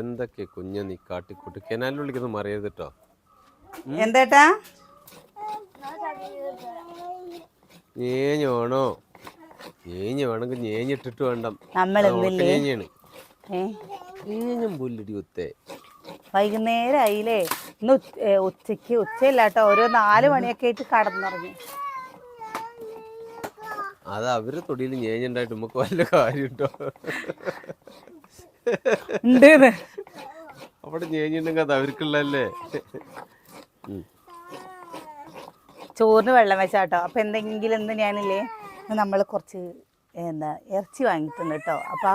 എന്തൊക്കെ കുഞ്ഞ നീ കാട്ടിക്കൂട്ട്? കെനാലിനുള്ളിൽ മറിയത് കേട്ടോ എന്തേട്ടാ? ഞേഞ്ഞ് വേണോ? ഞേഞ്ഞ് വേണമെങ്കിൽ ഞേഞ്ഞിട്ടിട്ട് വേണ്ട. ഞേഞ്ഞാണ്. ഞേഞ്ഞും പുല്ലടി കുത്തേ വൈകുന്നേരം ആയില്ലേ ഇന്ന് ഉച്ചയ്ക്ക് ഉച്ചയ്ക്ക് ഉച്ചയില്ല കേട്ടോ ഒരു നാല് മണിയൊക്കെ ആയിട്ട് കടന്നിറങ്ങി. അത് അവർ തൊടിയിൽ ഞേഞ്ഞുണ്ടായിട്ട് നമുക്ക് വല്ല കാര്യമുണ്ടോ? ഉണ്ട് അവിടെ ഞേഞ്ഞുണ്ടെങ്കിൽ അത് അവർക്കുള്ളല്ലേ ചോറിന് വെള്ളം വെച്ചാട്ടോ. അപ്പം എന്തെങ്കിലും എന്ത് ഞാനില്ലേ നമ്മൾ കുറച്ച് എന്താ ഇറച്ചി വാങ്ങിയിട്ടുണ്ട് കേട്ടോ. അപ്പോൾ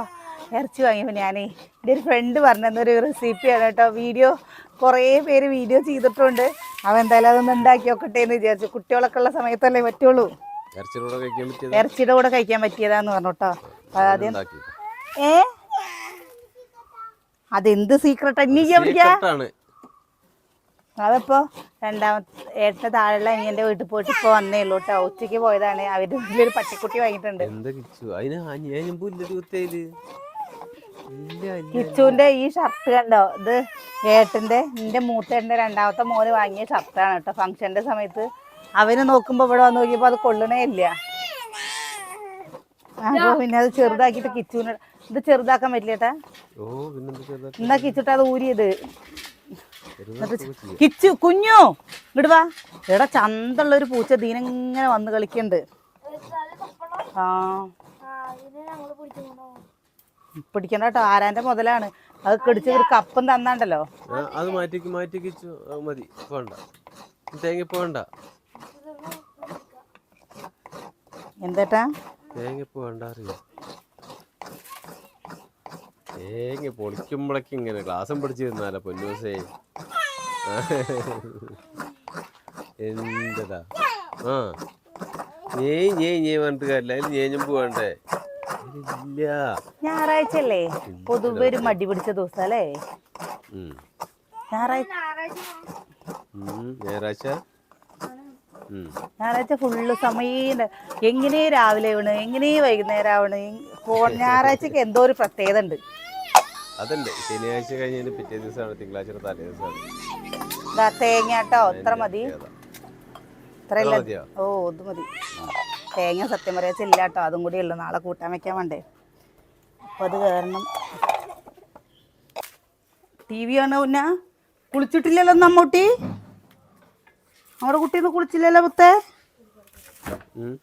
ഇറച്ചി വാങ്ങിയപ്പോൾ ഞാനേ എന്റെ ഒരു ഫ്രണ്ട് പറഞ്ഞൊരു റെസിപ്പിയാണ് കേട്ടോ. വീഡിയോ കുറേ പേര് വീഡിയോ ചെയ്തിട്ടുണ്ട്. അവ എന്തായാലും അതൊന്ന് ഉണ്ടാക്കി നോക്കട്ടെ എന്ന് വിചാരിച്ചു. കുട്ടികളൊക്കെ ഉള്ള സമയത്തല്ലേ പറ്റുള്ളൂ. ഇറച്ചിയുടെ കൂടെ കഴിക്കാൻ പറ്റിയത്? ഇറച്ചിയുടെ കൂടെ കഴിക്കാൻ പറ്റിയതാന്ന് പറഞ്ഞു കേട്ടോ. ആദ്യം ഏ? അതെന്ത് സീക്രട്ട് നീ എവിടെയാ? ആണ്. അതപ്പോ രണ്ടാമത്തെ ഏട്ട താഴെയുള്ള അനിയന്റെ വീട്ടിൽ പോയിട്ട് ഇപ്പൊ വന്നേ ഉള്ളൂ കേട്ടോ ഉച്ചയ്ക്ക് പോയതാണ്. അവരുടെ വീട്ടിലൊരു പട്ടിക്കുട്ടി വാങ്ങിയിട്ടുണ്ട്. കിച്ചുവിന്റെ ഈ ഷർട്ട് കണ്ടോ? ഇത് ഏട്ടന്റെ എന്റെ മൂത്തേട്ടന്റെ രണ്ടാമത്തെ മോന് വാങ്ങിയ ഷർട്ടാണ് കേട്ടോ ഫംഗ്ഷന്റെ സമയത്ത് അവന് നോക്കുമ്പോ ഇവിടെ വന്ന് നോക്കിയപ്പോ അത് കൊള്ളണേ ഇല്ല. അപ്പൊ പിന്നെ അത് ചെറുതാക്കിട്ട് കിച്ചുവിന് ഇത് ചെറുതാക്കാൻ പറ്റില്ല ഏട്ടാ. ഓ പിന്നെന്താ ചെയ്തേ? എന്നാ കിച്ചിട്ട് അത് ഊരിയത്. കിച്ചു കുഞ്ഞു ഇങ്ങോട്ട് വാ. എടാ ചന്തള്ള ഒരു പൂച്ച ദീനങ്ങനെ വന്ന് കളിക്കണ്ട്. ആ. പിടിക്കണ്ട കേട്ടോ ആരാന്റെ മുതലാണ്. അത് കടിച്ച് ഒരു കപ്പം തന്നാണ്ടല്ലോ. അത് മാറ്റിക്ക് മാറ്റി കിച്ചു. അത് മതി പോണ്ട. തേങ്ങ പോണ്ട. എന്താട്ടാ തേങ്ങ പോണ്ട അറിയാം? തേങ്ങ പൊളിക്കുമ്പോഴേക്ക് ഇങ്ങനെ ക്ലാസ്സും പിടിച്ച് തന്നാലോ പൊന്നൂസേ എന്തടാ? ആ. ഞേ ഞേ ഞേ പറഞ്ഞിട്ട് കാര്യമില്ല. അതിൽ ഞേഞ്ഞും പോവണ്ടേ ഇല്ല ഞായറാഴ്ച അല്ലേ പൊതുവെ ഒരു മടി പിടിച്ച ദിവസം അല്ലേ. ഞായറാഴ്ച. ഞായറാഴ്ച ഫുള്ള് സമയം എങ്ങനെ രാവിലെ ആവണ് എങ്ങനെ വൈകുന്നേരം ആവണ്? ഫോൺ ഞായറാഴ്ചക്ക് എന്തോ ഒരു പ്രത്യേകത ഉണ്ട്. അതുണ്ട്. ശനിയാഴ്ച കഴിഞ്ഞതിന് പിറ്റേ ദിവസമാണ് തിങ്കളാഴ്ച തലേ ദിവസമാണ്. തേങ്ങാട്ടോ ഇത്ര മതി? ഇത്രയല്ല? ഓ ഇത് മതി. തേങ്ങ സത്യം പറയാച്ച ഇല്ല കേട്ടോ. അതും കൂടി ഉള്ളു. നാളെ കൂട്ടാൻ വെക്കാൻ വേണ്ടേ. അപ്പൊ അത് കാരണം ടി വി ആണ് പിന്നെ കുളിച്ചിട്ടില്ലല്ലോ നമ്മൂട്ടി നമ്മുടെ കുട്ടിയൊന്നും കുളിച്ചില്ലല്ലോ പുത്തേ? ഉം.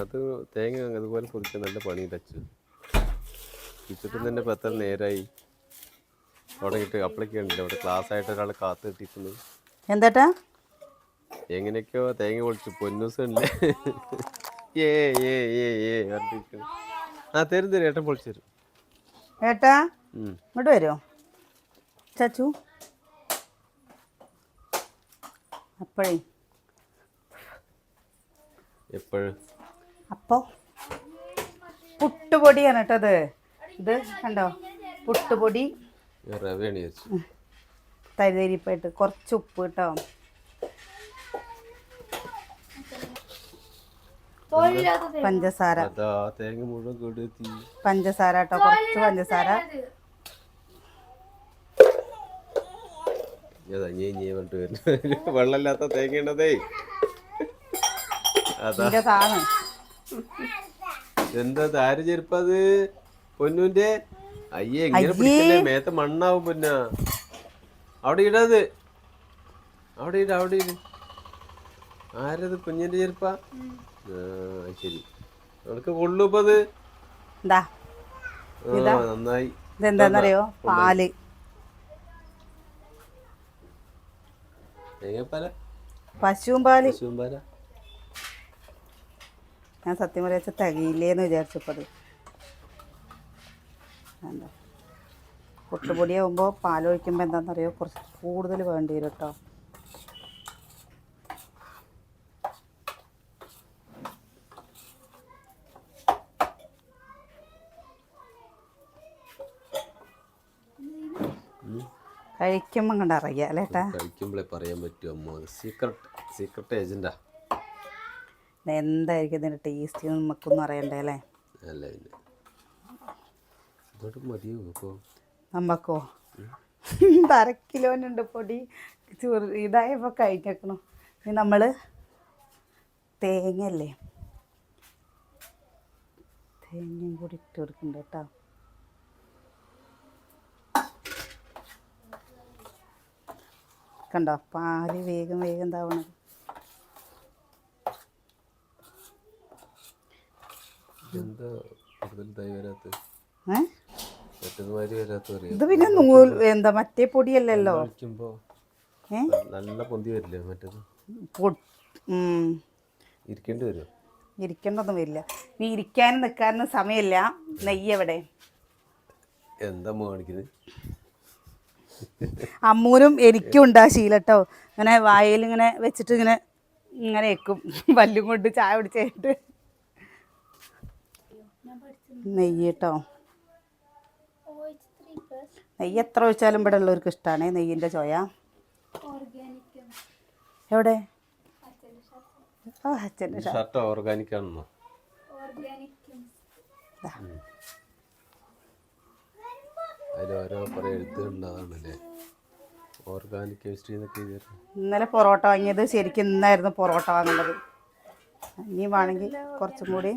അത് തേങ്ങ അതുപോലെ പൊതിച്ച് നല്ല പണി തച്ചു കിച്ചിട്ടും തന്നെ പത്ര നേരായി. നേരമായി തുടങ്ങിയിട്ട് അപ്പളേക്ക് ഉണ്ടല്ലോ അവിടെ ക്ലാസ് ആയിട്ട് ഒരാൾ കാത്തു കിട്ടിയിട്ടുണ്ട്. എന്താട്ടാ? എങ്ങനെയൊക്കെയോ തേങ്ങ പൊളിച്ചു. പൊന്നൂസല്ലേ? ഏ ഏ ഏ ഏ പറഞ്ഞിരിക്കുന്നു. ആ തരും തരും. ഏട്ടൻ പൊളിച്ചു തരും. ഏട്ടാ ഇങ്ങോട്ട് വരുമോ ചാച്ചു. അപ്പോഴേ. എപ്പോഴും? അപ്പോൾ പുട്ടുപൊടിയാണ് കേട്ടത് ഇത്. കണ്ടോ? പുട്ടുപൊടി. തരിതരിപ്പായിട്ട് കുറച്ച് ഉപ്പ് കേട്ടോ. പഞ്ചസാര. പഞ്ചസാര കേട്ടോ കുറച്ച് പഞ്ചസാര. വെള്ളമില്ലാത്ത തേങ്ങ താണ് എന്താ താര അത് പൊന്നുന്റെ? അയ്യേ എങ്ങനെ പിടിക്കല്ലേ? മേത്ത മണ്ണാവും പൊന്ന. അവിടെ ഇടത് അവിടെ ഇട അവിടെ ഇട. ആരത് കുഞ്ഞിന്റെ ചെരുപ്പാ? ആ ശരി. നമുക്ക് കൊള്ളു എന്താ ആ നന്നായി. ഇതെന്താന്നറിയോ? പാൽ. പശുവും പാൽ. പശുമ്പാല ഞാൻ സത്യം പറയാച്ച തികയില്ലേന്ന് വിചാരിച്ചപ്പോൾ കണ്ടോ പൊട്ടുപൊടിയാകുമ്പോൾ പാലൊഴിക്കുമ്പോൾ എന്താണെന്നറിയോ കുറച്ച് കൂടുതൽ വേണ്ടി വരും കേട്ടോ കഴിക്കുമ്പോൾ കണ്ടറിയാം അല്ലേട്ടാ അല്ലേ കഴിക്കുമ്പോഴേ പറയാൻ പറ്റുമോ സീക്രട്ട് സീക്രട്ട് ഏജന്റാ എന്തായിരിക്കും ഇതിന്റെ ടേസ്റ്റ് നമുക്കൊന്നും അറിയണ്ടേ അല്ലേ? അല്ല മതിയോ ഇപ്പോൾ നമ്മക്കോ? അര കിലോനുണ്ട് പൊടി. ചോറ് ഇതായപ്പോൾ കഴിഞ്ഞേക്കണു ഇനി നമ്മൾ തേങ്ങയല്ലേ? തേങ്ങയും കൂടി ഇട്ട് കൊടുക്കണ്ട കേട്ടോ. കണ്ടോ? പാൽ വേഗം വേഗം ഇതാവണത് എന്താ കൂടുതൽ തൈ വരാത്ത ഏ മറ്റേതുമാതിരി വരാത്ത അറിയാം ഇത് പിന്നെ നൂൽ എന്താ മറ്റേ പൊടിയല്ലല്ലോ? നല്ല പൊന്തി വരില്ലേ മറ്റേത്. ഇരിക്കേണ്ടി വരും? ഇരിക്കേണ്ടതൊന്നും വരില്ല. നീ ഇരിക്കാനും നിൽക്കാനും സമയമില്ല. നെയ്യ് എവിടെ? എന്താ അമ്മ കാണിക്കുന്നത് അമ്മൂനും എനിക്കും ഉണ്ടാ ശീലട്ടോ ഇങ്ങനെ വായയിൽ ഇങ്ങനെ വെച്ചിട്ട് ഇങ്ങനെ ഇങ്ങനെ വെക്കും. പല്ലും കൊണ്ട് ചായ കുടിച്ചിട്ട് നെയ്യ് കേട്ടോ. നെയ്യ് എത്ര ഒഴിച്ചാലും ഇവിടെ ഉള്ളവർക്ക് ഇഷ്ടമാണ് നെയ്യിന്റെ ചോയ. എവിടെ? ഓ അച്ഛന്റെ ഷർട്ട് ഓർഗാനിക് ആണെന്നോ? അതിൽ ഓരോ കുറെ എഴുത്തുണ്ട് അതാണല്ലേ ഓർഗാനിക് കെമിസ്ട്രി എന്നൊക്കെ എഴുതിയത്. ഇന്നലെ പൊറോട്ട വാങ്ങിയത്. ശരിക്കും ഇന്നായിരുന്നു പൊറോട്ട വാങ്ങുന്നത്. ഇനി വേണമെങ്കിൽ കുറച്ചും കൂടി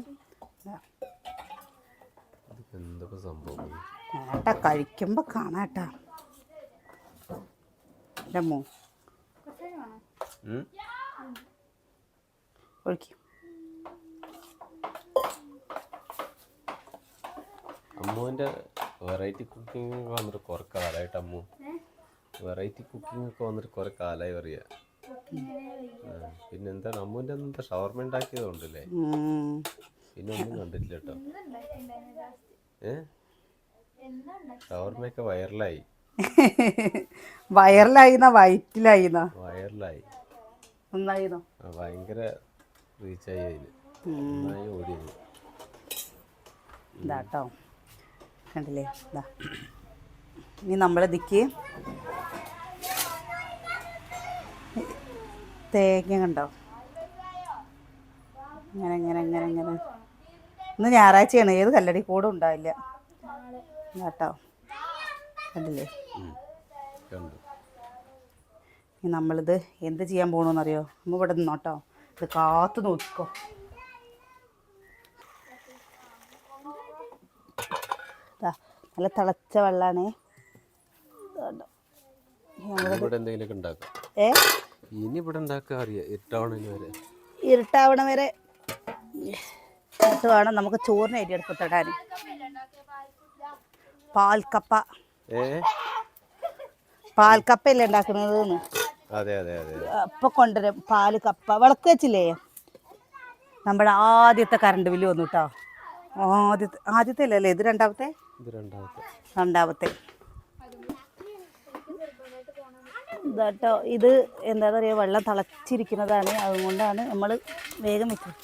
സംഭവം. ഏട്ടാ കഴിക്കുമ്പോൾ കാണാട്ടാ. എന്റെ മോ ഉം? ഒഴുക്കി. അമ്മുവിന്റെ വെറൈറ്റി കുക്കിംഗ് ഒക്കെ വന്നിട്ട് കുറെ കാലമായിട്ട് അമ്മു. വെറൈറ്റി കുക്കിംഗ് ഒക്കെ വന്നിട്ട് കുറെ കാലായി പറയാ. പിന്നെന്താ അമ്മുവിന്റെ അമ്മുവിന്റെ എന്താ ഷവർമ ഉണ്ടാക്കിയതുകൊണ്ടല്ലേ? പിന്നെ ഒന്നും കണ്ടിട്ടില്ല കേട്ടോ ഷവർമയൊക്കെ വൈറലായി. വയറിലായിന്ന വയറ്റിലായിന്ന വൈറലായി. നന്നായിന്നോ? ഭയങ്കര റീച്ചായി അതിന് നന്നായി ഓടിയത്. ഇതാട്ടോ. കണ്ടില്ലേ? ഇതാ. ഇനി നമ്മളിതിക്ക് തേങ്ങ കണ്ടോ? ഇങ്ങനെ ഇങ്ങനെ ഇങ്ങനെ ഇങ്ങനെ. ഇന്ന് ഞായറാഴ്ചയാണ്. ഏത് കല്ലടി കൂടെ ഉണ്ടാവില്ല. കേട്ടോ? കണ്ടില്ലേ? നമ്മളിത് എന്ത് ചെയ്യാൻ പോകണമെന്നറിയോ നമ്മൾ ഇവിടെ നിന്നോട്ടോ ഇത് കാത്തു നോക്കിക്കോ. നല്ല തിളച്ച വരെ. ഇരുട്ടാവണ വരെ. എന്നിട്ട് വേണം നമുക്ക് ചോറിന് അരി തടാൻ പാൽക്കപ്പ. പാൽക്കപ്പയല്ലേ ഉണ്ടാക്കുന്നത് അതെ അതെ അതെ അപ്പൊ കൊണ്ടുവരും. പാൽ കപ്പ വിളക്ക് വെച്ചില്ലേ? നമ്മുടെ ആദ്യത്തെ കറണ്ട് ബില്ല് വന്നു കേട്ടോ ആദ്യത്തെ ആദ്യത്തെ അല്ലല്ലേ? ഇത് രണ്ടാമത്തെ? ഇത് രണ്ടാമത്തെ. രണ്ടാമത്തെ. ഇതാട്ടോ. ഇത് എന്താ പറയുക വെള്ളം തിളച്ചിരിക്കുന്നതാണ്. അതുകൊണ്ടാണ് നമ്മൾ വേഗം വെച്ചത്.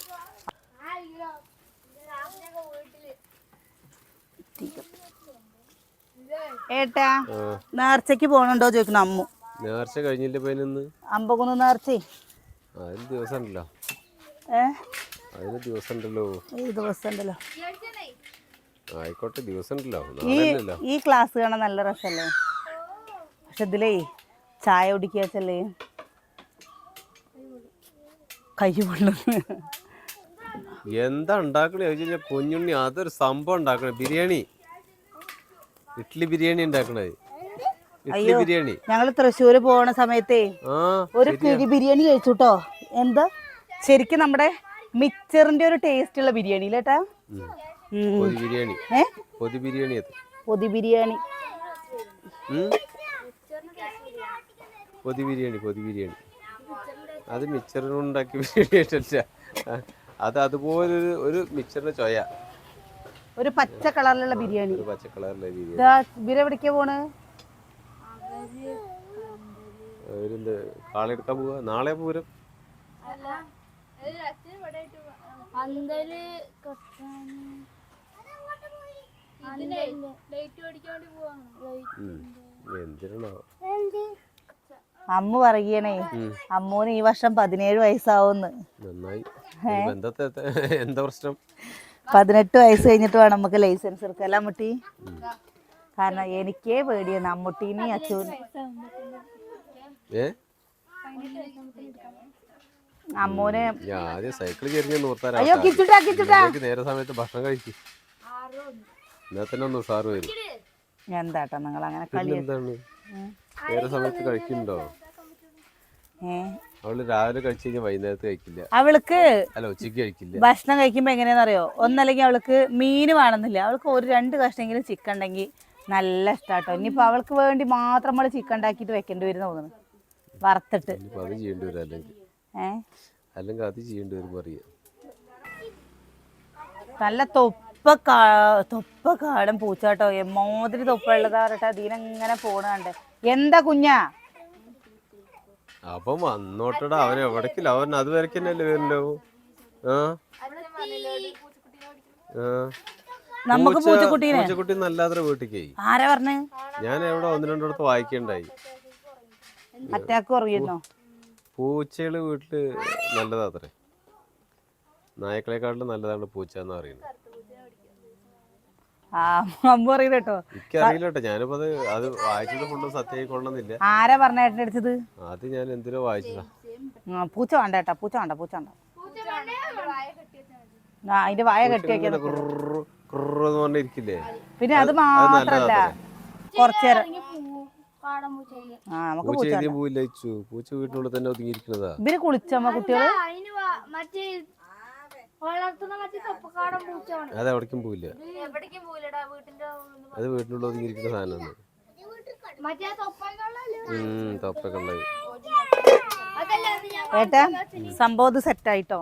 ഏട്ടാ നേർച്ചക്ക് പോണുണ്ടോ ചോദിക്കുന്നു ചോദിക്കണം അമ്മു. നേർച്ച കഴിഞ്ഞില്ല പതിനൊന്ന് അമ്പകുന്ന് നേർച്ചേ. അതിന് ദിവസം ഉണ്ടല്ലോ ഏ? അതിന് ദിവസം ഉണ്ടല്ലോ ഈ ദിവസം ഉണ്ടല്ലോ ആയിക്കോട്ടെ ദിവസം ഉണ്ടല്ലോ ഈ ക്ലാസ് കാണാൻ നല്ല രസല്ലേ പക്ഷെ ഇതിലേ ചായ കുടിക്കാച്ചല്ലേ കൈ പൊള്ളുന്നു. എന്താ ഉണ്ടാക്കണേ? ചോദിച്ചു കഴിഞ്ഞാൽ കുഞ്ഞുണ്ണി അതൊരു സംഭവം ഉണ്ടാക്കണേ. ബിരിയാണി. ഇഡ്ഡലി ബിരിയാണി ഉണ്ടാക്കണത്. അയ്യോ ബിരിയാണി. ഞങ്ങൾ തൃശ്ശൂർ പോണ സമയത്തേ ഒരു കിഴി ബിരിയാണി കഴിച്ചു കേട്ടോ എന്താ? ശരിക്കും നമ്മുടെ മിക്സറിന്റെ ഒരു ടേസ്റ്റ് ഉള്ള ബിരിയാണി ഇല്ലേട്ടാ. ബിരിയാണി. പൊതി ബിരിയാണി അത്. പൊതി ബിരിയാണി. പൊതി ബിരിയാണി പൊതി ബിരിയാണി. അത് മിക്സറിന് ഉണ്ടാക്കിയ ബിരിയാണി അത് അതുപോലെ ഒരു ഒരു മിക്സറിന്റെ ചൊയ. ഒരു പച്ച കളറിലുള്ള ബിരിയാണി. ഒരു പച്ച കളറിലെ ബിരിയാണി. പോണ്? അവരെന്ത് കാളെടുക്കാൻ പോവാ? നാളെ പൂരം? അമ്മ പറയണേ. അമ്മൂന് ഈ വർഷം പതിനേഴ് വയസ്സാവുന്നു. എന്താ പ്രശ്നം? പതിനെട്ട് വയസ്സ് കഴിഞ്ഞിട്ട് വേണം നമുക്ക് ലൈസൻസ് എടുക്കാം അല്ല മുട്ടി കാരണം എനിക്കേ പേടിയാണ്. അമ്മുട്ടീനെയും അച്ഛനും. അമ്മോനെ സൈക്കിൾ അയ്യോ കിച്ചുട്ടാ കിച്ചുട്ടാ. നേരെ സമയത്ത് ഭക്ഷണം കഴിക്കും. എന്താട്ടാ നിങ്ങൾ അങ്ങനെ നേരെ സമയത്ത് കഴിക്കുന്നുണ്ടോ? അവൾ രാവിലെ കഴിച്ചു കഴിഞ്ഞാൽ വൈകുന്നേരത്ത് കഴിക്കില്ല. അവൾക്ക് അല്ല ഉച്ചയ്ക്ക് കഴിക്കില്ല. ഭക്ഷണം കഴിക്കുമ്പോ എങ്ങനെയാണെന്നറിയോ ഒന്നല്ലെങ്കിൽ അവൾക്ക് മീൻ വേണമെന്നില്ല. അവൾക്ക് ഒരു രണ്ട് കഷ്ണമെങ്കിലും ചിക്കൻ ഉണ്ടെങ്കിൽ നല്ല ഇഷ്ടാട്ടോ. ഇനിയിപ്പോ അവൾക്ക് വേണ്ടി മാത്രം നമ്മൾ ചിക്കൻ ഉണ്ടാക്കിട്ട് വെക്കേണ്ടി വരും തോന്നുന്നു. വറുത്തിട്ട്. അത് ചെയ്യേണ്ടി വരും അല്ലെങ്കിൽ. ഏഹ് അല്ലെങ്കിൽ അത് ചെയ്യേണ്ടി വരും പറയാ. നല്ല തൊപ്പ കാ തൊപ്പ കാടൻ പൂച്ചാട്ടോ എമ്മോതിരി തൊപ്പ ഉള്ളതാ പറയട്ടെ അതിനെങ്ങനെ പോണ കണ്ട്. എന്താ കുഞ്ഞാ? അപ്പം വന്നോട്ടടാ അവൻ എവിടേക്കില്ല അവൻ അത് വരയ്ക്കന്നല്ലേ വരണ്ടോ ആ. നമുക്ക് പൂച്ച- പൂച്ചക്കുട്ടീനെ? പൂച്ചക്കുട്ടി നല്ലാതെ വീട്ടിക്ക് ആരാ പറഞ്ഞു? ഞാൻ എവിടെ ഒന്ന് രണ്ടിടത്ത് വായിക്കണ്ടായി. അറ്റാക്ക് കുറയുന്നോ പൂച്ചകൾ വീട്ടിൽ നല്ലതാത്രേ. നായക്കളെക്കാട്ടിലും നല്ലതാണ് പൂച്ച എന്ന് പറയുന്നത്. അമ്മ പറയുന്നത് കേട്ടോ. എനിക്കറിയില്ല കേട്ടോ ഞാനിപ്പോ അത് വായിച്ചത് ആരാ പറഞ്ഞ അത് ഞാൻ എന്തിനോ വായിച്ചതാ? ആ, പൂച്ച വേണ്ട ഏട്ടാ പൂച്ച വേണ്ട പൂച്ച വേണ്ട. ആ അതിന്റെ വായ കെട്ടി വെക്കാൻ പറഞ്ഞിരിക്കില്ലേ പിന്നെ അത് മാത്രല്ല. കുറച്ചേരം ആ നമുക്ക് പൂച്ച വീട്ടിനുള്ളിൽ തന്നെ ഒതുങ്ങിയിരിക്കുന്നതാ ഇവർ കുളിച്ചമ്മ കുട്ടികൾ? അത് എവിടേക്കും പോവില്ല. എവിടേക്കും പോയില്ലടാ വീട്ടിന്റെ അത് വീട്ടിലുള്ള ഒതുങ്ങിയിരിക്കുന്ന സാധനമാണ്. സംഭവത് ഏട്ടാ സംഭവം സെറ്റായിട്ടോ.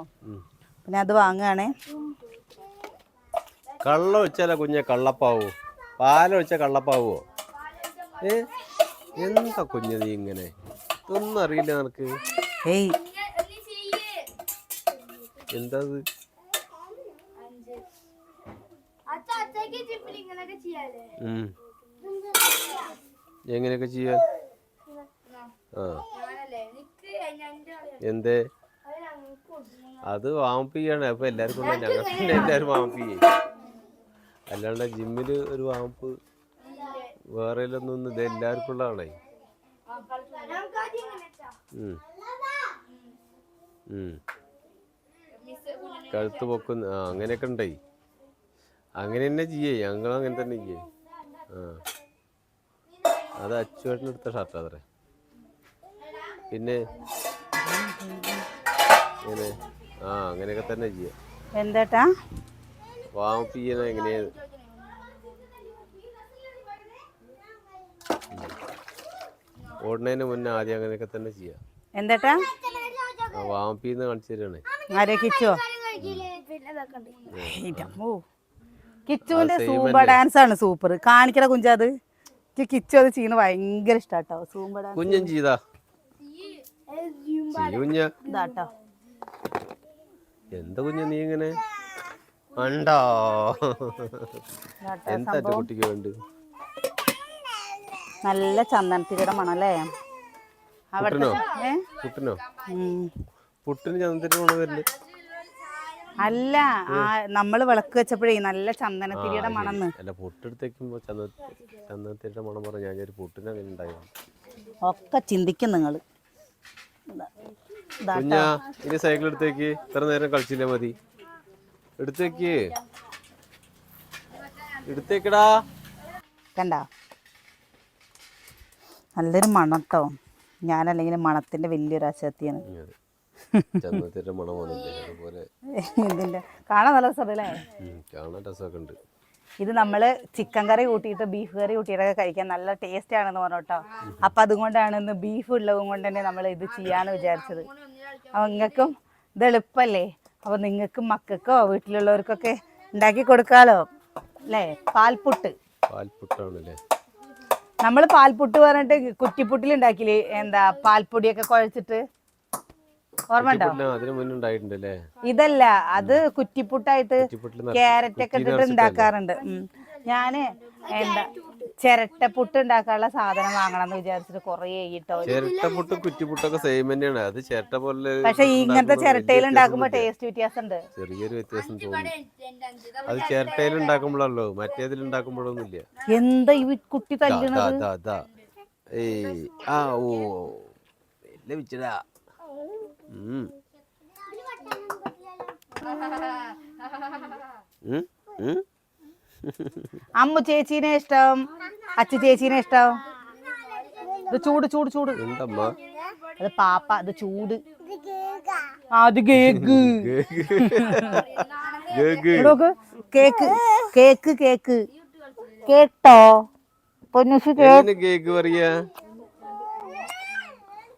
പിന്നെ അത് വാങ്ങുകയാണേ. കള്ള ഒഴിച്ചാലോ കുഞ്ഞെ കള്ളപ്പാവോ? പാല പാലൊഴിച്ച കള്ളപ്പാവോ? ഏ എന്താ കുഞ്ഞ നീ ഇങ്ങനെ? ഒന്നും അറിയില്ല നിനക്ക്. എന്താ ഇത് അച്ഛ അച്ഛക്ക് ജിമ്മിൽ ഇങ്ങനെയൊക്കെ ചെയ്യാല്ലേ ഉം. എങ്ങനെയൊക്കെ ചെയ്യാൻ? ആ. എന്തേ? അത് വാമപ്പ് ചെയ്യാണ്. അപ്പൊ എല്ലാവർക്കും ഞങ്ങൾ പിന്നെ എല്ലാവരും വാമപ്പ് ചെയ്യും. അല്ലാണ്ട് ജിമ്മിൽ ഒരു വാമപ്പ് വേറെ ഒന്നും ഇത് എല്ലാവർക്കും ഉള്ളതാണേ. കഴുത്ത് പൊക്കുന്ന ആ അങ്ങനെയൊക്കെ ഉണ്ടേ അങ്ങനെ തന്നെ ചെയ്യേ. ഞങ്ങൾ അങ്ങനെ തന്നെ ചെയ്യേ. ആ. അത് അച്ചുവേട്ടൻ എടുത്ത ഷർട്ട് അത്രേ പിന്നെ ഇങ്ങനെ ആ അങ്ങനെയൊക്കെ തന്നെ ചെയ്യാം. എന്താട്ടാ? വാമപ്പ് ചെയ്യണ എങ്ങനെയാണ് ഓടുന്നതിന് മുന്നേ ആദ്യം അങ്ങനെയൊക്കെ തന്നെ ചെയ്യാം. എന്താട്ടാ? ആ വാമപ്പ് ചെയ്യുന്ന കാണിച്ചു തരാണേ ആരെ കിച്ചോ പിന്നെ കിച്ചുവിന്റെ സൂമ്പ ഡാൻസ് ആണ് സൂപ്പർ. കാണിക്കണ കുഞ്ചാത് എനിക്ക് കിച്ചു അത് ചെയ്യുന്ന ഭയങ്കര ഇഷ്ടാട്ടോ. സൂമ്പ ഡാൻസ് കുഞ്ഞൻ ചെയ്താ? ഇതാട്ടോ. എന്താ കുഞ്ഞ നീ ഇങ്ങനെ? ഉണ്ടോ എന്താ കുട്ടിക്ക് വേണ്ട നല്ല ചന്ദനത്തിരിയുടെ മണല്ലേ അവിടെ. പുട്ടിന്? ചന്ദനത്തിരി മണം വരില്ല അല്ല ആ നമ്മൾ വിളക്ക് വെച്ചപ്പോഴേ നല്ല ചന്ദനത്തിരിയുടെ മണന്ന് അല്ല പൊട്ടെടുത്തേക്കുമ്പോ ചന്ദനത്തിരിയുടെ മണം പറഞ്ഞ ഞാൻ ഒരു പുട്ടിന് ഉണ്ടായിരുന്നു ഒക്കെ ചിന്തിക്കും നിങ്ങൾ ഇനി സൈക്കിൾ എടുത്തേക്ക്. ഇത്ര നേരം കളിച്ചില്ലേ മതി. എടുത്തേക്ക്. എടുത്തേക്കടാ. കണ്ട? നല്ലൊരു മണത്തോ ഞാനല്ലെങ്കിൽ മണത്തിന്റെ വലിയൊരു അശക്തിയാണ് അതെ. ചന്ദനത്തിന്റെ മണം വന്നില്ലേ അതുപോലെ ഇതിന്റെ കാണാൻ നല്ല രസമല്ലേ ഉം, കാണാൻ രസമൊക്കെ ഉണ്ട് ഇത് നമ്മൾ ചിക്കൻ കറി കൂട്ടിയിട്ട് ബീഫ് കറി കൂട്ടിയിട്ടൊക്കെ കഴിക്കാൻ നല്ല ടേസ്റ്റ് ആണെന്ന് പറഞ്ഞോട്ടോ അപ്പൊ അതുകൊണ്ടാണ് ഇന്ന് ബീഫ് ഉള്ളതും കൊണ്ട് തന്നെ നമ്മൾ ഇത് ചെയ്യാന്ന് വിചാരിച്ചത്. അപ്പൊ നിങ്ങൾക്കും ഇത് എളുപ്പല്ലേ അപ്പൊ നിങ്ങൾക്കും മക്കൾക്കോ വീട്ടിലുള്ളവർക്കൊക്കെ ഉണ്ടാക്കി കൊടുക്കാലോ? അല്ലേ? പാൽപുട്ട്. പാൽപുട്ടാണല്ലേ? നമ്മൾ പാൽപുട്ട് പറഞ്ഞിട്ട് കുറ്റിപ്പുട്ടിൽ ഉണ്ടാക്കില്ലേ? എന്താ പാൽപ്പൊടിയൊക്കെ കുഴച്ചിട്ട്? ഓർമ്മ ഇതല്ല അത് കുറ്റിപ്പുട്ടായിട്ട് ക്യാരറ്റ് ഒക്കെ ഇട്ടിട്ട് ഉണ്ടാക്കാറുണ്ട്. ഞാൻ എന്താ ചിരട്ടപ്പുട്ട് ഉണ്ടാക്കാനുള്ള സാധനം വാങ്ങണം എന്ന് വിചാരിച്ചിട്ട് കൊറേ കേട്ടോ ചിരട്ടപ്പുട്ടും കുറ്റിപ്പുട്ടൊക്കെ സെയിം തന്നെയാണ്. അത് ചിരട്ട പോലെ പക്ഷെ ഇങ്ങനത്തെ ചിരട്ടയിൽ ഉണ്ടാക്കുമ്പോ ടേസ്റ്റ് വ്യത്യാസം ഉണ്ട് ചെറിയൊരു വ്യത്യാസം തോന്നി അത് ചിരട്ടയിൽ ഉണ്ടാക്കുമ്പോഴല്ലോ മറ്റേതിൽ ഉണ്ടാക്കുമ്പോഴൊന്നും ഇല്ല എന്താ ഈ കുട്ടി തല്ലുന്നത്. ഏയ് ആ ഓ എല്ലാം വിച്ചടാ. അമ്മു ചേച്ചീനെ ഇഷ്ടം? അച്ഛ ചേച്ചീനെ ഇഷ്ടം? ഇത് ചൂട് ചൂട് ചൂട്. അത് പാപ്പ അത് ചൂട്. അത് കേക്ക്. കേക്ക്. കേക്ക്. കേക്ക് കേട്ടോ? പൊന്നുഷി കേക്ക് പറയാ?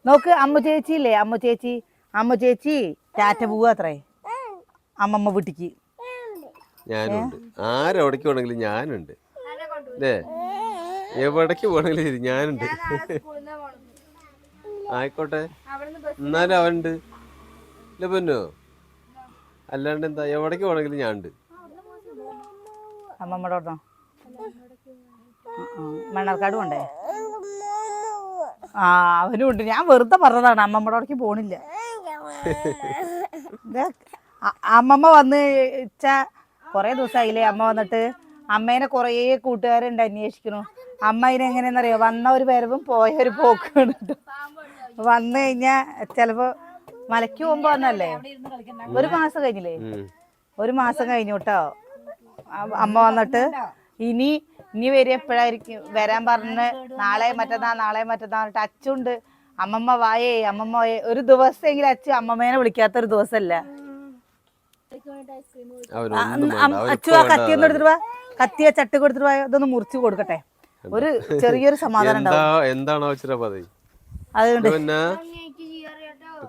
നോക്ക് അമ്മു ചേച്ചി ഇല്ലേ അമ്മു ചേച്ചി അമ്മു ചേച്ചി ടാറ്റ പോവാത്രേ അമ്മമ്മ വീട്ടിക്ക്. ഞാനുണ്ട്. ആരെവിടേക്ക് വേണമെങ്കിലും ഞാനുണ്ട്. അല്ലേ എവിടേക്ക് പോകണമെങ്കിലും ശരി ഞാനുണ്ട് ആയിക്കോട്ടെ. എന്നാലും അവനുണ്ട്. ഇല്ല പൊന്നോ? അല്ലാണ്ട് എന്താ എവിടേക്ക് പോകണമെങ്കിലും ഞാനുണ്ട്. അമ്മമ്മയുടെ ഓർമ്മ മണ്ണാർക്കാട് കൊണ്ടേ ആ അവനും ഉണ്ട്. ഞാൻ വെറുതെ പറഞ്ഞതാണ് അമ്മമ്മയുടെ അവിടേക്ക് പോണില്ല. അമ്മമ്മ വന്ന് വെച്ച കുറേ ദിവസമായില്ലേ അമ്മ വന്നിട്ട്. അമ്മേനെ കൊറേ കൂട്ടുകാരുണ്ട് അന്വേഷിക്കണു അമ്മ അറിയോ വന്ന ഒരു വരവും പോയ ഒരു പോക്കാണ്. വന്നു കഴിഞ്ഞാ ചെലപ്പോ മലയ്ക്ക് പോകുമ്പോ വന്നല്ലേ ഒരു മാസം കഴിഞ്ഞില്ലേ? ഒരു മാസം കഴിഞ്ഞു കേട്ടോ അമ്മ വന്നിട്ട് ഇനി ഇനി വരും എപ്പോഴായിരിക്കും? വരാൻ പറഞ്ഞ് നാളെ മറ്റന്നാ നാളെ മറ്റന്നാ പറഞ്ഞിട്ട് അച്ചുണ്ട്. അമ്മമ്മ വായേ അമ്മമ്മ വായേ. ഒരു ദിവസമെങ്കിലും അച്ഛൻ അമ്മമ്മേനെ വിളിക്കാത്ത ഒരു ദിവസമല്ല അച്ഛ അച്ചു ആ കത്തി ഒന്ന് എടുത്തിട്ട് വാ. കത്തിയ ചട്ടി കൊടുത്തിട്ട് വാ ഇതൊന്ന് മുറിച്ചു കൊടുക്കട്ടെ. ഒരു ചെറിയൊരു സമാധാനം ഉണ്ടാവും. എന്താണോ പതി? അതുകൊണ്ട് പിന്നെ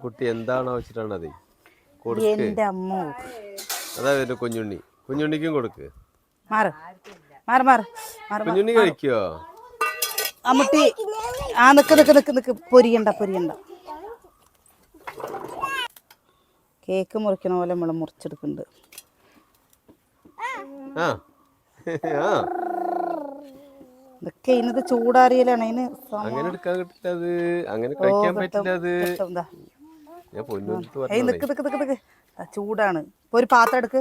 കുട്ടി എന്താണോ വെച്ചിട്ടാണ് അത്? എന്റെ അമ്മോ. അതാ എന്റെ കുഞ്ഞുണ്ണി. കുഞ്ഞുണ്ണിക്കും കൊടുക്ക്. മാറ്. മാറ് മാറ്. കുഞ്ഞുണ്ണി കഴിക്കോ? അമ്മട്ടി ആ നിക്ക് നിക്ക് നിക്ക് നിക്ക്. പൊരിയണ്ട പൊരിയണ്ട. കേക്ക് മുറിക്കണ പോലെ നമ്മൾ മുറിച്ചെടുക്കുന്നുണ്ട്. ഇതൊക്കെ ഇതിനത് ചൂടാറിയലാണ്. അതിന് അങ്ങനെ എടുക്കാൻ കിട്ടില്ല അത്. അങ്ങനെ കഴിക്കാൻ പറ്റില്ല അത്. നിക്ക് നിക്ക് നിക്ക് നിക്ക്. ചൂടാണ്. ഇപ്പൊ ഒരു പാത്രം എടുക്ക്.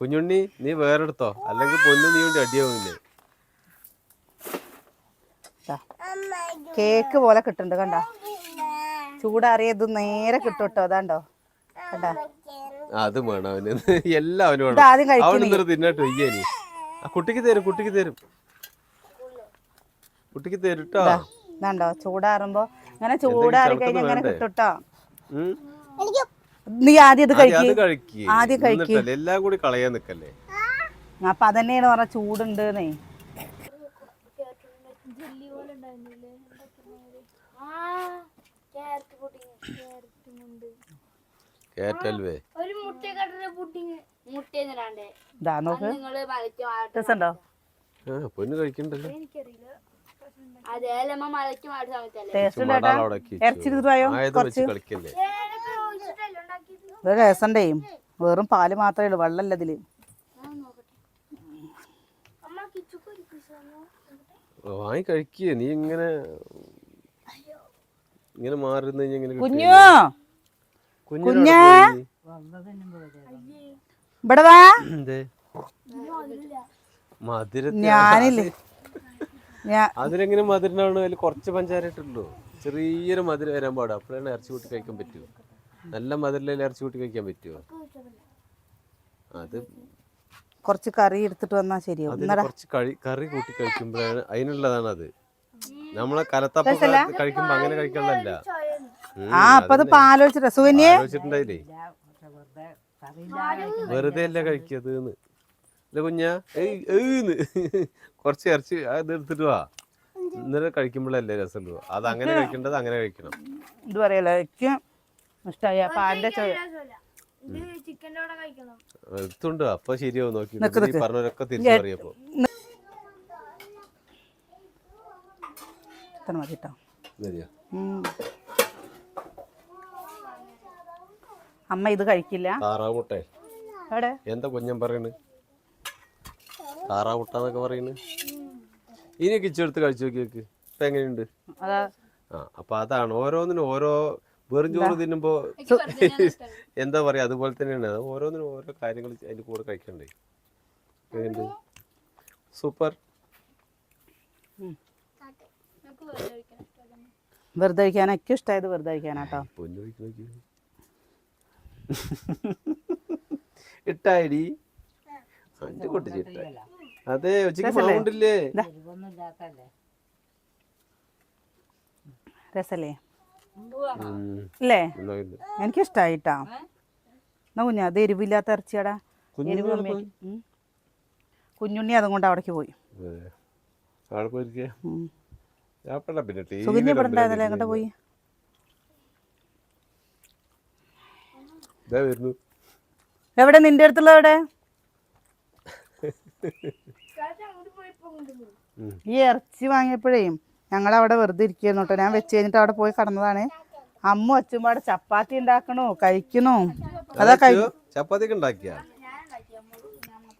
കുഞ്ഞുണ്ണി നീ വേറെ എടുത്തോ അല്ലെങ്കിൽ പൊന്നു നീ വേണ്ടി അടിയാവില്ലേ കേക്ക് പോലെ കിട്ടുന്നുണ്ട് കണ്ടോ. ചൂടാറിയത് നേരെ കിട്ടും കേട്ടോ അതാണ്ടോ? കണ്ടോ? അത് വേണം അവന്. എല്ലാം അവന് വേണം തിന്നിട്ട് ആ കുട്ടിക്ക് തരും കുട്ടിക്ക് തരും. കുട്ടിക്ക് തരും കേട്ടോ ഇതാണ്ടോ? ചൂടാറുമ്പോ ഇങ്ങനെ ചൂടാറി കഴിഞ്ഞാൽ ഇങ്ങനെ വേണ്ടേ? കിട്ടും കേട്ടോ നീ ആദ്യം ഇത് ആദ്യം അത് കഴിക്ക്. കഴിക്ക് ആദ്യം കഴിക്ക്. എല്ലാം കൂടി കളയാൻ നിക്കല്ലേ? അപ്പൊ അതന്നെയാണ് പറഞ്ഞ ചൂടുണ്ട് എന്നേ ജെല്ലി പോലെ ഉണ്ടായിരുന്നില്ലേ ആ ക്യാരറ്റ് പുഡിങ് ക്യാരറ്റ് മുണ്ട് കേറ്റൽവേ. ഒരു മുട്ടക്കട്ട പുഡിങ്. മുട്ടയെന്നിടാണ്ടേ ഇതാ നോക്ക്. നിങ്ങൾ ആ പൊന്നു കഴിക്കണ്ടല്ലോ. എനിക്കറിയില്ല. അതെ നമ്മ മലയ്ക്ക് മാറ്റ സമയത്തല്ലേ? ടേസ്റ്റ് ഉണ്ട് കുറച്ച്? കളിക്കല്ലേ. രസണ്ടേ. വെറും പാൽ മാത്രമേ ഉള്ളൂ വെള്ളമല്ല ഇതിൽ? വാങ്ങി കഴിക്കുക നീ ഇങ്ങനെ ഇങ്ങനെ മാറുന്ന ഇങ്ങനെ കുഞ്ഞു. കുഞ്ഞു. കുഞ്ഞേ. ഇവിടെ വാ. ഞാനില്ലേ. അതിലെങ്ങനെ മധുരനാണ് അതിൽ കുറച്ച് പഞ്ചാര ഇട്ടുള്ളൂ ചെറിയൊരു മധുരം വരാൻ പാടും. അപ്പോഴാണ് ഇറച്ചി കൂട്ടി കഴിക്കാൻ പറ്റുമോ നല്ല മധുരല്ലേ ഇറച്ചി കൂട്ടി കഴിക്കാൻ പറ്റുമോ അത് കുറച്ച് കറി എടുത്തിട്ട് വന്നാ ശരിയാവും. അതിൽ കുറച്ച് കറി കൂട്ടി കഴിക്കുമ്പോഴാണ് അതിനുള്ളതാണ് അത് നമ്മളെ കലത്തപ്പ കഴിക്കുമ്പോ അങ്ങനെ കഴിക്കണ്ടല്ല ആ അപ്പൊ അത് രസുകന്യെ ആലോചിച്ചിട്ടുണ്ടായില്ലേ? വെറുതെ അല്ല കഴിക്കത് അല്ല കുഞ്ഞാ. ഏന്ന് കുറച്ച് ഇറച്ചി അത് എടുത്തിട്ട് വാ. ഇന്നലെ കഴിക്കുമ്പോഴല്ലേ രസമുള്ളൂ അത് അങ്ങനെ കഴിക്കേണ്ടത് അങ്ങനെ കഴിക്കണം. ഇത് പറയല്ലോ? എനിക്ക് ഇഷ്ടമായ കഴിക്കണം. എടുത്തുണ്ട് അപ്പൊ ശരിയാവും. നോക്കി. നീ നിക്ക്. പറഞ്ഞവരൊക്കെ തിരിച്ചു പറയപ്പോ ഇത്ര മതി കേട്ടോ. അമ്മ ഇത് കഴിക്കില്ല? താറാവ് മുട്ടേ എവിടെ? എന്താ കുഞ്ഞൻ പറയണ്? താറാവുട്ടെന്നൊക്കെ പറയണ്? പറയുന്നു ഇനി കിച്ചെടുത്ത് കഴിച്ചു നോക്കി നോക്ക്. ഇപ്പൊ എങ്ങനെയുണ്ട്? അതാ. ആ അപ്പൊ അതാണ്. ഓരോന്നിനും ഓരോ വെറും ചോറ് തിന്നുമ്പോ എന്താ പറയാ? അതുപോലെ തന്നെയാണ്. ഓരോന്നിനും ഓരോ കാര്യങ്ങൾ അതിന്റെ കൂടെ കഴിക്കണ്ടേ? സൂപ്പർ. വെറുതെ കഴിക്കാൻ ഏറ്റവും ഇഷ്ടമായത് വെറുതെ കഴിക്കാനാട്ടോ ഇട്ടായി അഞ്ച് കൊട്ടിച്ച് ഇട്ടായി അതെ ഉച്ചയ്ക്ക് സൗണ്ടില്ലേ രസല്ലേ? ഇല്ലേ? അല്ലേ. എനിക്കിഷ്ടായിട്ടാ. എന്നാ കുഞ്ഞാ അത് എരിവില്ലാത്ത ഇറച്ചിയാടാ. എരിവ്. കുഞ്ഞുണ്ണി അതും. കൊണ്ട് അവിടേക്ക് പോയി സുകന്യ ഇവിടെ ഉണ്ടായിരുന്നല്ലേ അങ്ങോട്ട് പോയി? എവിടെ? നിന്റെ അടുത്തുള്ള എവിടെ. ഈ ഇറച്ചി വാങ്ങിയപ്പോഴേ ഞങ്ങൾ അവിടെ വെറുതെ ഇരിക്കുന്നു കേട്ടോ. ഞാൻ വെച്ച് കഴിഞ്ഞിട്ട് അവിടെ പോയി കടന്നതാണ്. അമ്മ അച്ഛമ്പാടെ ചപ്പാത്തി ഉണ്ടാക്കണോ? കഴിക്കണോ? അതാ ചപ്പാത്തി ഉണ്ടാക്കിയാ ഞാൻ കൊണ്ടേ കൈ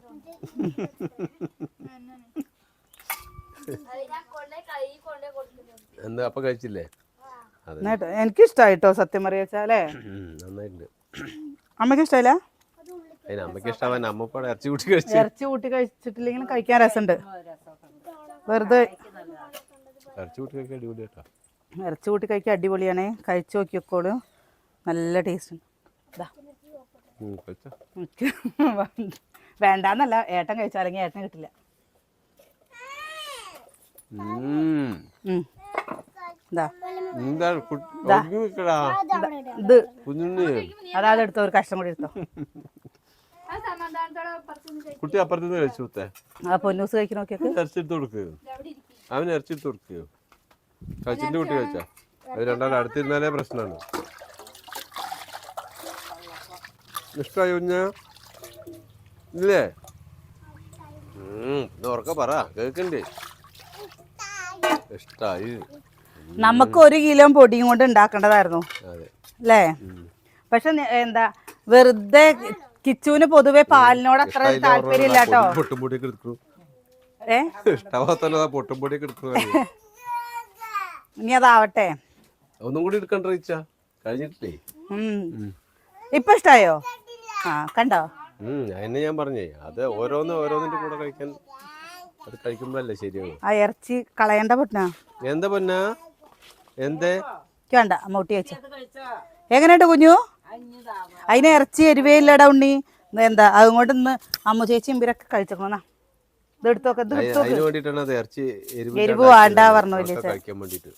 കൊണ്ടേ കൊടുക്കുന്നു എന്താ അപ്പൊ കഴിച്ചില്ലേ? അതെ. എന്നിട്ട് എനിക്കിഷ്ടായിട്ടോ സത്യം പറയാച്ചാലേ അമ്മയ്ക്ക് നന്നായിട്ടുണ്ട്. അമ്മയ്ക്ക് ഇഷ്ടമില്ല അതിന് അമ്മയ്ക്ക് ഇഷ്ടാവാൻ അമ്മ ഇറച്ചി കൂട്ടി കഴിച്ചു. ഇറച്ചി കൂട്ടി കഴിച്ചിട്ടില്ലെങ്കിലും കഴിക്കാൻ രസമുണ്ട്. വെറുതെ ഇറച്ചി കൂട്ടി കഴിക്കാൻ അടിപൊളി കേട്ടോ. ഇറച്ചി കൂട്ടി കഴിക്കാൻ അടിപൊളിയാണ്. കഴിച്ചു നോക്കിയോക്കോളൂ നല്ല ടേസ്റ്റ് ഉണ്ട്. വേണ്ടാന്നല്ല. ഏട്ടൻ കഴിച്ചാലെങ്കിൽ ഏട്ടൻ കിട്ടില്ല. ഇതാ അതായത് എടുത്തോ ഒരു കഷ്ണം കൂടി എടുത്തോ. കുട്ടി അപ്പുറത്തുനിന്ന് കഴിച്ചു ആ പൊന്നൂസ് കഴിക്കണ നോക്കിയൊക്കെ. കൊടുക്കുകയോ എടുത്ത് കൊടുക്കുക അവിടെ ഇരിക്കും അവന് ഇറച്ചി എടുത്ത് കൊടുക്കുകയോ കഴിച്ചിട്ട് കുട്ടി കഴിച്ചാ? അത് രണ്ടാളും അടുത്തിരുന്നാലേ പ്രശ്നമാണ് ഇഷ്ടമായി കുഞ്ഞ? ഇല്ലേ? ഉറക്കെ പറ കേക്കണ്ടേ ഇഷ്ടായി. നമുക്ക് ഒരു കിലോ പൊടിയും കൊണ്ട് ഉണ്ടാക്കേണ്ടതായിരുന്നു. അല്ലേ? പക്ഷെ എന്താ വെറുതെ കിച്ചുവിന് പൊതുവെ പാലിനോട് അത്ര താല്പര്യം ഇല്ല കേട്ടോ. പൊട്ടും പൊടിയൊക്കെ എടുക്കണു ഏ? ഇഷ്ടാവാത്തല്ല പൊട്ടും പൊടിയൊക്കെ എടുക്കണു ഇനി അതാവട്ടെ. ഒന്നും കൂടി എടുക്കണ്ട കഴിഞ്ഞിട്ടില്ലേ. ഇപ്പൊ ഇഷ്ടായോ? ആ കണ്ടോ? ഞാൻ പറഞ്ഞേ. അത് ഓരോന്ന് ഓരോന്നിന്റെ കൂടെ കഴിക്കാൻ അത് കഴിക്കുമ്പോഴല്ലേ ശരിയാവും? ആ ഇറച്ചി കളയണ്ട പൊട്ടിനാ എന്താ പൊന്നാ? എന്തേ? വേണ്ട അമ്മൂട്ടി വെച്ചോ. എങ്ങനെയുണ്ട് കുഞ്ഞു? അതിന് ഇറച്ചി എരിവേ ഇല്ലടാ ഉണ്ണി. എന്താ അതുകൊണ്ട് ഇന്ന് അമ്മ ചേച്ചി ഇമ്പിരൊക്കെ കഴിച്ചോക്കണ ഇത് എടുത്തോക്കെ ഇത് എടുത്തോ അതിന് വേണ്ടിട്ടാണ് ഇറച്ചി എരിവ് വേണ്ട പറഞ്ഞു മക്കൾക്ക് വലിയ കഴിക്കാൻ വേണ്ടിട്ട്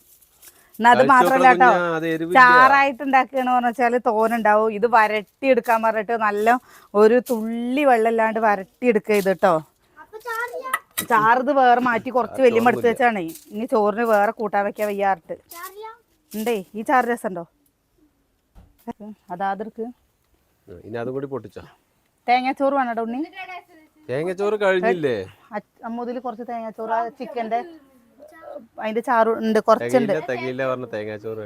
എന്നാ അത് മാത്രല്ല കേട്ടോ. ചാറായിട്ട് ഉണ്ടാക്കുകയെന്ന് പറഞ്ഞാൽ തോനുണ്ടാവും. ഇത് വരട്ടി എടുക്കാൻ പറഞ്ഞിട്ട് നല്ല ഒരു തുള്ളി വെള്ളം ഇല്ലാണ്ട് വരട്ടി എടുക്കുക ഇത് കേട്ടോ. ചാറിത് വേറെ മാറ്റി കുറച്ച് വലിയ എടുത്ത് വെച്ചാണേ. ഇനി ചോറിന് വേറെ കൂട്ടാൻ വെക്കാൻ വയ്യാറിട്ട്. ഉണ്ടേ ഈ ചാറ് രസമുണ്ടോ? അതാതിർക്ക് ഇനി അതും കൂടി പൊട്ടിച്ചോ? തേങ്ങാച്ചോറ് വേണോ ഉണ്ണി? തേങ്ങാച്ചോറ് കഴിഞ്ഞില്ലേ? അമ്മൂതിൽ കുറച്ച് തേങ്ങാച്ചോറ് ആ ചിക്കന്റെ അതിന്റെ ചാറ് ഉണ്ട് കുറച്ചുണ്ട്. തേങ്ങാച്ചോറ്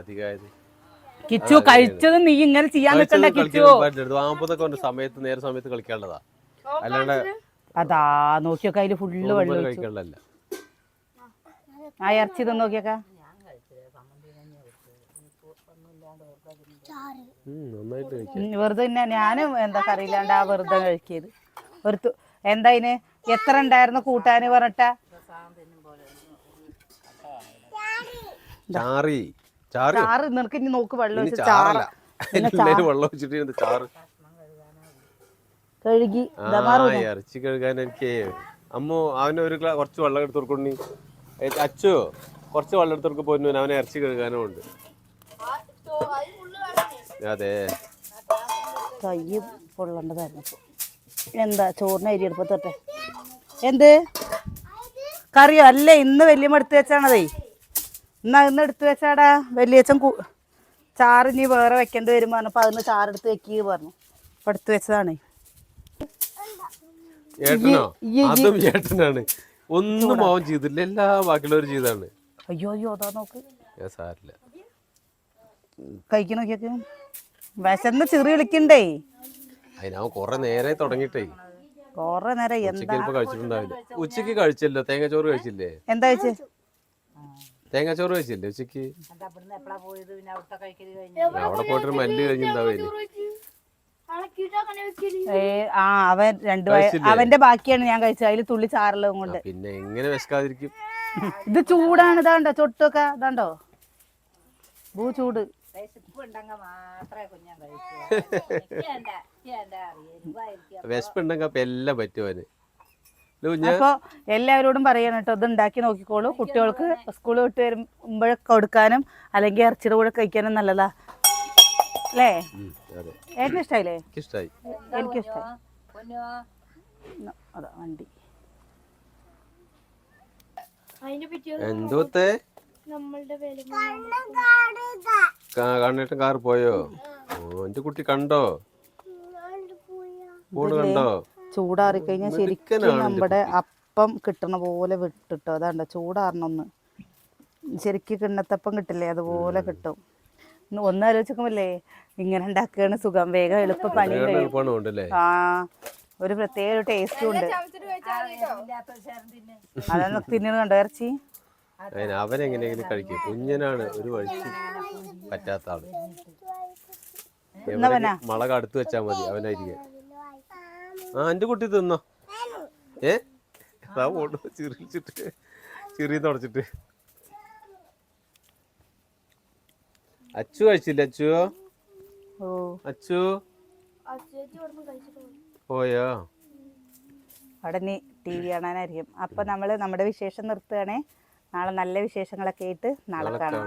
അധികമായത്. കിച്ചു കഴിച്ചത് നീ ഇങ്ങനെ ചെയ്യാൻ നിൽക്കണ്ട കിച്ചു. സമയത്ത് നേരെ സമയത്ത് കളിക്കാനുള്ളതാ. അല്ലാണ്ട് അതാ നോക്കിയൊക്കെ അതിൽ ഫുള്ള് വെള്ളം ഒഴിച്ചു. ആ ഇറച്ചി ഇതൊന്ന് നോക്കിയൊക്കെ? ഉം, നന്നായിട്ട് കഴിക്കാം. ഉം, വെറുതെ തന്നെ ഞാനും എന്താ കറിയില്ലാണ്ട് ആ വെറുതെ കഴിക്കിയത്. വെറുത്തു എന്താ അതിന് എത്ര ഉണ്ടായിരുന്നു കൂട്ടാന് പറഞ്ഞിട്ടാ? ചാറി ചാറി ചാറ് നിനക്ക് ഇനി നോക്ക് വെള്ളം ഇനി ഒഴിച്ച് ചാറല്ല. ചാറ്. എല്ലാരും വെള്ളം വെച്ചിട്ട് ചാറ്? കഴുകി ഇറച്ചി കഴുകാൻ എനിക്ക് അമ്മു അവന് ഒരു കുറച്ച് വെള്ളം എടുത്ത് കൊടുക്കണി അച്ചു കുറച്ച് വെള്ളം എടുത്ത് കൊടുക്കും പോന്നു അവനെ ഇറച്ചി കഴുകാനും ഉണ്ട്. അതെ. കൈ പൊള്ളേണ്ടതായിരുന്നു. എന്താ ചോറിന് അരി എടുപ്പത്തോട്ടെ എന്ത്? കറിയോ അല്ല ഇന്ന് വലിയ എടുത്തു വെച്ചാണതേ. എന്നാ ഇന്ന് എടുത്ത് വെച്ചാടാ? വലിയച്ഛൻ അച്ഛൻ ചാറ് ഇനി വേറെ വെക്കേണ്ടി വരും പറഞ്ഞപ്പോ അതിന് ചാറെടുത്ത് വെക്കി പറഞ്ഞു. അപ്പൊ എടുത്തു വെച്ചതാണേ. ഏട്ടനോ അതും ഏട്ടനാണ് ഒന്നും അവൻ ചെയ്തില്ല. എല്ലാ ബാക്കിയുള്ളവരും ചെയ്താണ്. അയ്യോ അയ്യോ അതാ നോക്ക്. സാരില്ല. കഴിക്കണ നോക്കിയൊക്കെ? വിശന്ന് ചെറിയ വിളിക്കണ്ടേ? അതിനാ കൊറേ നേരെ തുടങ്ങിട്ടേ കൊറേ നേരം എന്താ ഉച്ചയ്ക്ക് ചിലപ്പോ കഴിച്ചിട്ടുണ്ടാവില്ല. ഉച്ചയ്ക്ക് കഴിച്ചല്ലോ. തേങ്ങാച്ചോറ് കഴിച്ചില്ലേ? എന്താ വെച്ച് തേങ്ങാച്ചോറ് കഴിച്ചില്ലേ ഉച്ചയ്ക്ക് അവിടെ പോയിട്ടൊരു മല്ല് കഴിഞ്ഞിട്ടുണ്ടാവില്ലേ ആ അവൻ രണ്ട്? അവന്റെ ബാക്കിയാണ് ഞാൻ കഴിച്ചത്. അതിൽ തുള്ളി ചാറുള്ളതും കൊണ്ട്. പിന്നെ എങ്ങനെ വിശക്കാതിരിക്കും? ഇത് ചൂടാണ് ഇതാണ്ടോ? ചൊട്ടൊക്കെ ഇതാണ്ടോ? ഭൂ ചൂട്. വിശപ്പുണ്ടെങ്കിൽ എല്ലാം പറ്റുവാന് അപ്പൊ എല്ലാവരോടും പറയണം കേട്ടോ ഇത് ഉണ്ടാക്കി നോക്കിക്കോളൂ. കുട്ടികൾക്ക് സ്കൂൾ വിട്ട് വരുമ്പോഴൊക്കെ കൊടുക്കാനും അല്ലെങ്കിൽ ഇറച്ചിയുടെ കൂടെ കഴിക്കാനും നല്ലതാ. അല്ലേ? ഏട്ടന് ഇഷ്ടായില്ലേ? എനിക്ക് ഇഷ്ടായി. അതാ വണ്ടി. എന്തോത്തെ നമ്മളുടെ വില കണ്ണിട്ട് കാർ പോയോ? ഓ എന്റെ കുട്ടി കണ്ടോ? ഫോണ് കണ്ടോ? ചൂടാറി കഴിഞ്ഞാൽ ശരിക്കും നമ്മുടെ അപ്പം കിട്ടണ പോലെ വിട്ടിട്ടോ. അതാണ്ടോ ചൂടാറണൊന്ന്. ശരിക്കും കിണ്ണത്തപ്പം കിട്ടില്ലേ? അതുപോലെ കിട്ടും. ഒന്ന് ആലോചിക്കുമല്ലേ ഇങ്ങനെ ഉണ്ടാക്കുകയാണ് സുഖം. വേഗം എളുപ്പ പണി കഴിയും ആ ഒരു പ്രത്യേക ഒരു ടേസ്റ്റും ഉണ്ട്. അതാണ് തിന്നുന്നത് കണ്ടോ ഇറച്ചി? അവനെങ്ങനെയെങ്കിലും കഴിക്കും. കുഞ്ഞനാണ് ഒരു വഴിക്ക് പറ്റാത്ത ആൾ. മുളക് അടുത്ത് വെച്ചാ മതി അവനായിരിക്കും. ആ എന്റെ കുട്ടി തിന്നോ? ഏ? ചിരിച്ചിട്ട് ചിറി തുടച്ചിട്ട്. അച്ചു കഴിച്ചില്ല അച്ചു? ഓ. അച്ചു? ഓയോ പോയി? അവിടെ നീ ടി വി കാണാനായിരിക്കും. അപ്പൊ നമ്മൾ നമ്മുടെ വിശേഷം നിർത്തുകയാണെ. നാളെ നല്ല വിശേഷങ്ങളൊക്കെ ആയിട്ട് നാളെ കാണാ.